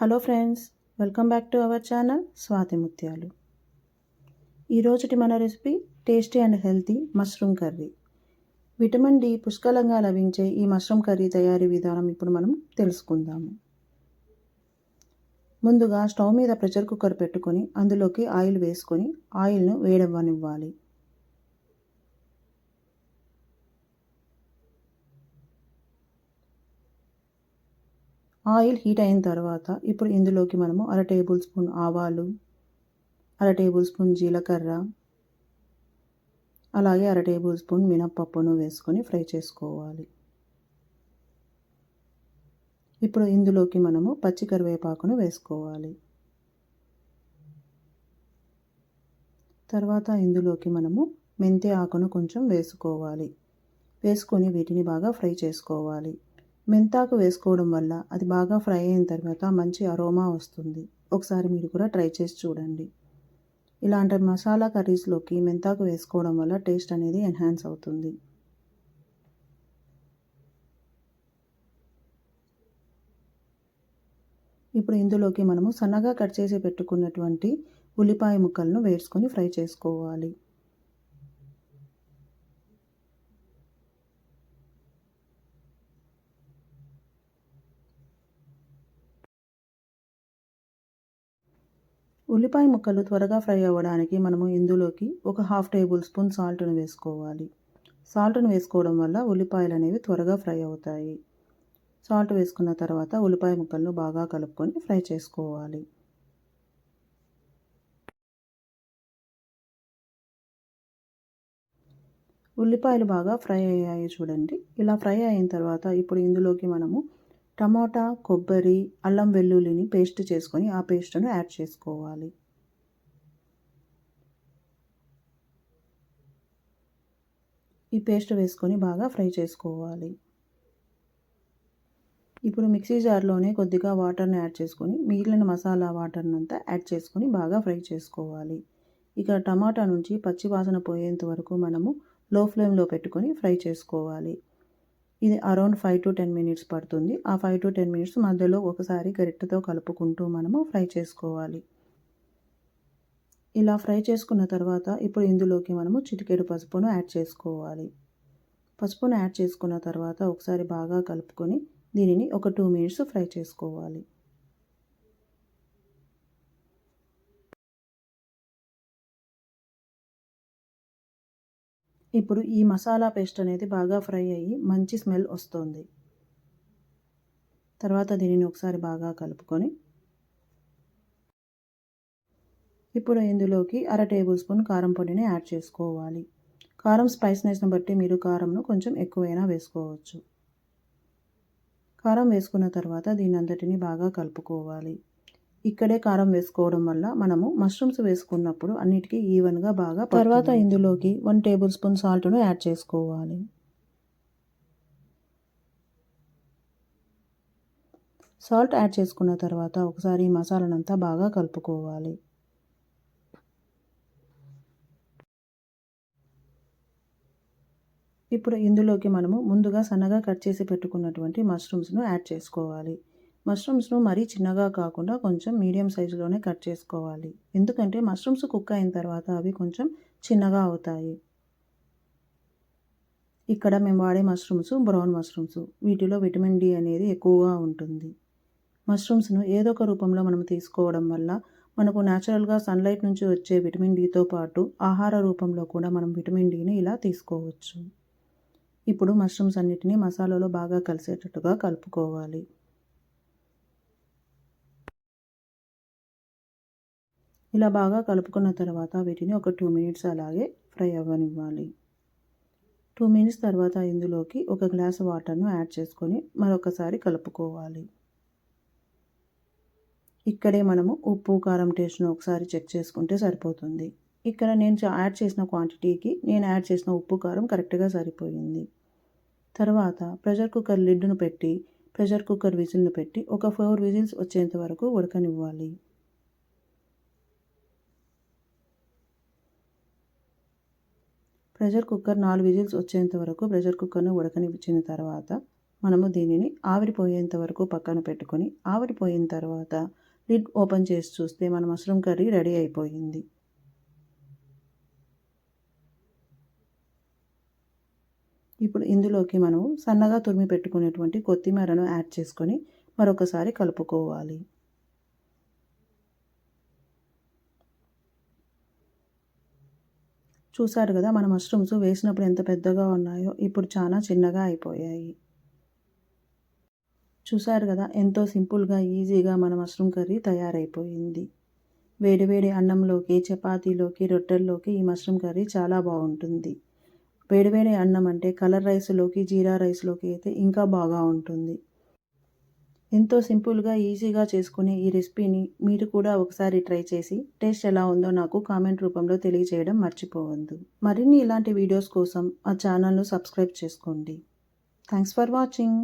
Hello friends welcome back to our channel Swathi Muthyalu. ఈరోజుటి మన recipe tasty and healthy mushroom curry. Vitamin D పుష్కలంగా లభించే ఈ mushroom curry తయారీ విధానం ఇప్పుడు మనం తెలుసుకుందాము. ముందుగా స్టవ్ మీద ప్రెషర్ కుక్కర్ పెట్టుకొని అందులోకి ఆయిల్ వేసుకొని ఆయిల్ను వేడవ్వనివ్వాలి. ఆయిల్ హీట్ అయిన తర్వాత ఇప్పుడు ఇందులోకి మనము అర టేబుల్ స్పూన్ ఆవాలు అర టేబుల్ స్పూన్ జీలకర్ర అలాగే అర టేబుల్ స్పూన్ మినప్పప్పును వేసుకొని ఫ్రై చేసుకోవాలి. ఇప్పుడు ఇందులోకి మనము పచ్చి కరివేపాకును వేసుకోవాలి. తర్వాత ఇందులోకి మనము మెంతి ఆకును కొంచెం వేసుకోవాలి. వేసుకొని వీటిని బాగా ఫ్రై చేసుకోవాలి. మెంతాకు వేసుకోవడం వల్ల అది బాగా ఫ్రై అయిన తర్వాత మంచి అరోమా వస్తుంది. ఒకసారి మీరు కూడా ట్రై చేసి చూడండి. ఇలాంటి మసాలా కర్రీస్లోకి మెంతాకు వేసుకోవడం వల్ల టేస్ట్ అనేది ఎన్హాన్స్ అవుతుంది. ఇప్పుడు ఇందులోకి మనము సన్నగా కట్ చేసి పెట్టుకున్నటువంటి ఉల్లిపాయ ముక్కలను వేసుకొని ఫ్రై చేసుకోవాలి. ఉల్లిపాయ ముక్కలు త్వరగా ఫ్రై అవ్వడానికి మనము ఇందులోకి ఒక హాఫ్ టేబుల్ స్పూన్ సాల్ట్ను వేసుకోవాలి. సాల్ట్ను వేసుకోవడం వల్ల ఉల్లిపాయలు అనేవి త్వరగా ఫ్రై అవుతాయి. సాల్ట్ వేసుకున్న తర్వాత ఉల్లిపాయ ముక్కలను బాగా కలుపుకొని ఫ్రై చేసుకోవాలి. ఉల్లిపాయలు బాగా ఫ్రై అయ్యాయి చూడండి. ఇలా ఫ్రై అయిన తర్వాత ఇప్పుడు ఇందులోకి మనము టమోటా కొబ్బరి అల్లం వెల్లుల్లిని పేస్ట్ చేసుకొని ఆ పేస్ట్ను యాడ్ చేసుకోవాలి. ఈ పేస్ట్ వేసుకొని బాగా ఫ్రై చేసుకోవాలి. ఇప్పుడు మిక్సీ జార్లోనే కొద్దిగా వాటర్ని యాడ్ చేసుకొని మిగిలిన మసాలా వాటర్ని అంతా యాడ్ చేసుకొని బాగా ఫ్రై చేసుకోవాలి. ఇక టమాటా నుంచి పచ్చి వాసన పోయేంత వరకు మనము లో ఫ్లేమ్లో పెట్టుకొని ఫ్రై చేసుకోవాలి. ఇది around five to ten minutes పడుతుంది. ఆ ఫైవ్ టు టెన్ మినిట్స్ మధ్యలో ఒకసారి గరిటెతో కలుపుకుంటూ మనము ఫ్రై చేసుకోవాలి. ఇలా ఫ్రై చేసుకున్న తర్వాత ఇప్పుడు ఇందులోకి మనము చిటికెడు పసుపును యాడ్ చేసుకోవాలి. పసుపును యాడ్ చేసుకున్న తర్వాత ఒకసారి బాగా కలుపుకొని దీనిని ఒక టూ మినిట్స్ ఫ్రై చేసుకోవాలి. ఇప్పుడు ఈ మసాలా పేస్ట్ అనేది బాగా ఫ్రై అయ్యి మంచి స్మెల్ వస్తుంది. తర్వాత దీనిని ఒకసారి బాగా కలుపుకొని ఇప్పుడు ఇందులోకి అర టేబుల్ స్పూన్ కారం పొడిని యాడ్ చేసుకోవాలి. కారం స్పైస్నెస్ని బట్టి మీరు కారంను కొంచెం ఎక్కువైనా వేసుకోవచ్చు. కారం వేసుకున్న తర్వాత దీని అంతటిని బాగా కలుపుకోవాలి. ఇక్కడే కారం వేసుకోవడం వల్ల మనము మష్రూమ్స్ వేసుకున్నప్పుడు అన్నిటికీ ఈవెన్గా బాగా తర్వాత ఇందులోకి వన్ టేబుల్ స్పూన్ సాల్ట్ను యాడ్ చేసుకోవాలి. సాల్ట్ యాడ్ చేసుకున్న తర్వాత ఒకసారి ఈ మసాలానంతా బాగా కలుపుకోవాలి. ఇప్పుడు ఇందులోకి మనము ముందుగా సన్నగా కట్ చేసి పెట్టుకున్నటువంటి మష్రూమ్స్ను యాడ్ చేసుకోవాలి. మష్రూమ్స్ను మరీ చిన్నగా కాకుండా కొంచెం మీడియం సైజులోనే కట్ చేసుకోవాలి. ఎందుకంటే మష్రూమ్స్ కుక్ అయిన తర్వాత అవి కొంచెం చిన్నగా అవుతాయి. ఇక్కడ మేము వాడే మష్రూమ్స్ బ్రౌన్ మష్రూమ్స్. వీటిలో విటమిన్ డి అనేది ఎక్కువగా ఉంటుంది. మష్రూమ్స్ను ఏదో ఒక రూపంలో మనం తీసుకోవడం వల్ల మనకు న్యాచురల్గా సన్లైట్ నుంచి వచ్చే విటమిన్ డితో పాటు ఆహార రూపంలో కూడా మనం విటమిన్ డిని ఇలా తీసుకోవచ్చు. ఇప్పుడు మష్రూమ్స్ అన్నిటినీ మసాలాలో బాగా కలిసేటట్టుగా కలుపుకోవాలి. ఇలా బాగా కలుపుకున్న తర్వాత వీటిని ఒక టూ మినిట్స్ అలాగే ఫ్రై అవ్వనివ్వాలి. టూ మినిట్స్ తర్వాత ఇందులోకి ఒక గ్లాస్ వాటర్ను యాడ్ చేసుకొని మరొకసారి కలుపుకోవాలి. ఇక్కడే మనము ఉప్పు కారం టేస్ట్ను ఒకసారి చెక్ చేసుకుంటే సరిపోతుంది. ఇక్కడ నేను యాడ్ చేసిన క్వాంటిటీకి నేను యాడ్ చేసిన ఉప్పు కారం కరెక్ట్గా సరిపోయింది. తర్వాత ప్రెషర్ కుక్కర్ లిడ్ను పెట్టి ప్రెషర్ కుక్కర్ విజిల్ను పెట్టి ఒక ఫోర్ విజిల్స్ వచ్చేంత వరకు ఉడకనివ్వాలి. ప్రెషర్ కుక్కర్ నాలుగు విజిల్స్ వచ్చేంత వరకు ప్రెషర్ కుక్కర్ను ఉడకనిచ్చిన తర్వాత మనము దీనిని ఆవిరిపోయేంత వరకు పక్కన పెట్టుకొని ఆవిరిపోయిన తర్వాత లిడ్ ఓపెన్ చేసి చూస్తే మన మష్రూమ్ కర్రీ రెడీ అయిపోయింది. ఇప్పుడు ఇందులోకి మనము సన్నగా తురిమి పెట్టుకునేటువంటి కొత్తిమీరను యాడ్ చేసుకొని మరొకసారి కలుపుకోవాలి. చూసారు కదా మన మష్రూమ్స్ వేసినప్పుడు ఎంత పెద్దగా ఉన్నాయో ఇప్పుడు చాలా చిన్నగా అయిపోయాయి. చూసారు కదా ఎంతో సింపుల్గా ఈజీగా మన మష్రూమ్ కర్రీ తయారైపోయింది. వేడివేడి అన్నంలోకి చపాతీలోకి రొట్టెల్లోకి ఈ మష్రూమ్ కర్రీ చాలా బాగుంటుంది. వేడివేడి అన్నం అంటే కలర్ రైస్లోకి జీరా రైస్లోకి అయితే ఇంకా బాగా ఉంటుంది. ఎంతో సింపుల్గా ఈజీగా చేసుకునే ఈ రెసిపీని మీరు కూడా ఒకసారి ట్రై చేసి టేస్ట్ ఎలా ఉందో నాకు కామెంట్ రూపంలో తెలియజేయడం మర్చిపోవద్దు. మరిన్ని ఇలాంటి వీడియోస్ కోసం ఆ ఛానల్ను సబ్స్క్రైబ్ చేసుకోండి. Thanks for watching.